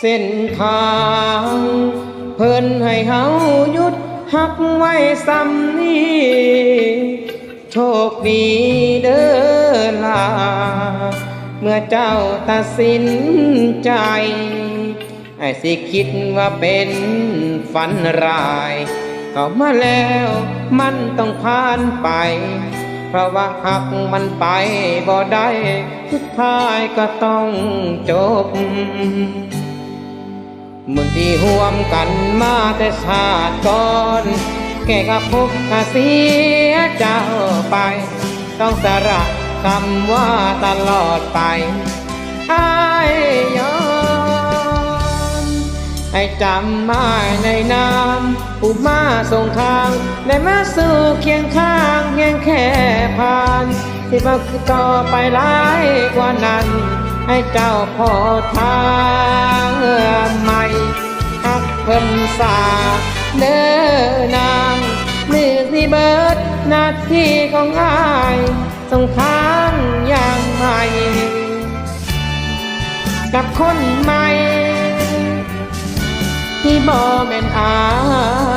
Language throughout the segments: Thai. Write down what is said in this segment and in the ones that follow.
เส้นทางเพิ่นให้เฮาหยุดหักไว้ซ้ำนี้โชคดีเด้อล่ะเมื่อเจ้าตัดสินใจไอ้สิคิดว่าเป็นฝันร้ายเข้ามาแล้วมันต้องผ่านไป เพราะว่าหักมันไปบ่ได้ สุดท้ายก็ต้องจบ มึงที่ห่วมกันมาแต่ชาติก่อน แกก็พบกเสียเจ้าไป ต้องสระคำว่าตลอดไปไอ้ยอมให้จำไม้ในน้ำผู้มาส่งทางได้มาสู่เคียงข้างเพียงแค่ผ่านที่มาต่อไปหลายกว่านั้น ให้เจ้าพอทาง เดินสาเด้อนางมือสิเบิดหน้าที่ของอายส่งทางอย่างใหม่กับคนใหม่ ที่บ่แม่นอาย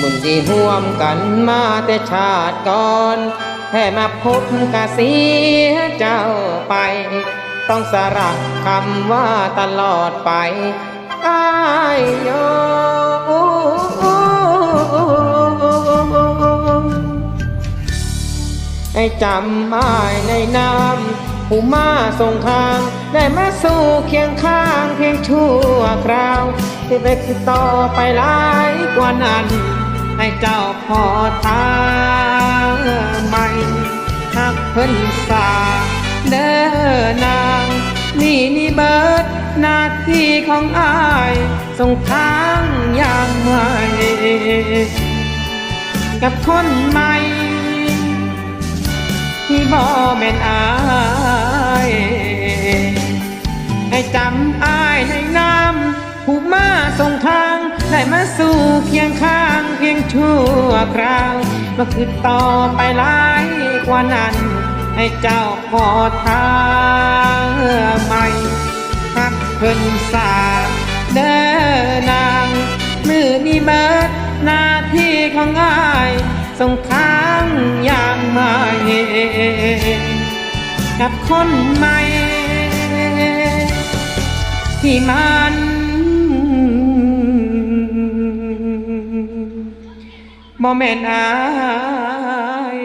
บุญที่ห่วมกันมาแต่ชาติก่อนแค่มาพบกะเสียเจ้าไป ต้องสระคำว่าตลอดไปอายโยให้จำไม้ในน้ำผู้มาส่งทาง ได้มาสู่เคียงข้างเพียงชั่วคราวที่ไปคือต่อไปหลายกว่านั้น ให้เจ้าพอทางใหม่หักเพิ่นสาเด้อนาง นี่นี่เบิดหน้าที่ของอายส่งทางอย่างใหม่กับคนใหม่ที่บ่แม่นอายให้จำอายในน้ำผู้มาส่งทางได้มาสู่เคียงข้าง ชั่วคราวมาคือต่อไปหลายกว่านั้น ให้เจ้าขอทางใหม่ฮักเพิ่นสาเด้อนาง มือนี้เบิดหน้าที่ของอายส่งทางอย่างใหม่กับคนใหม่ที่มัน บ่แม่นอาย